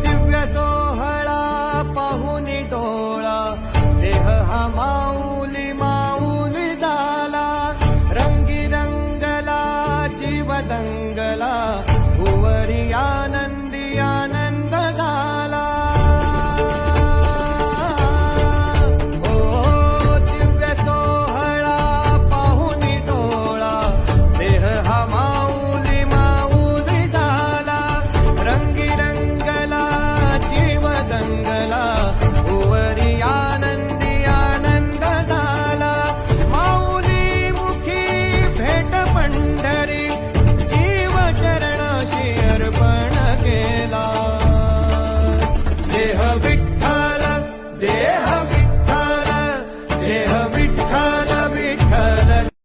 दिव्य सोहळा पाहुनी डोळा देह माऊली माऊली झाला रंगी रंगला दंगला have victory.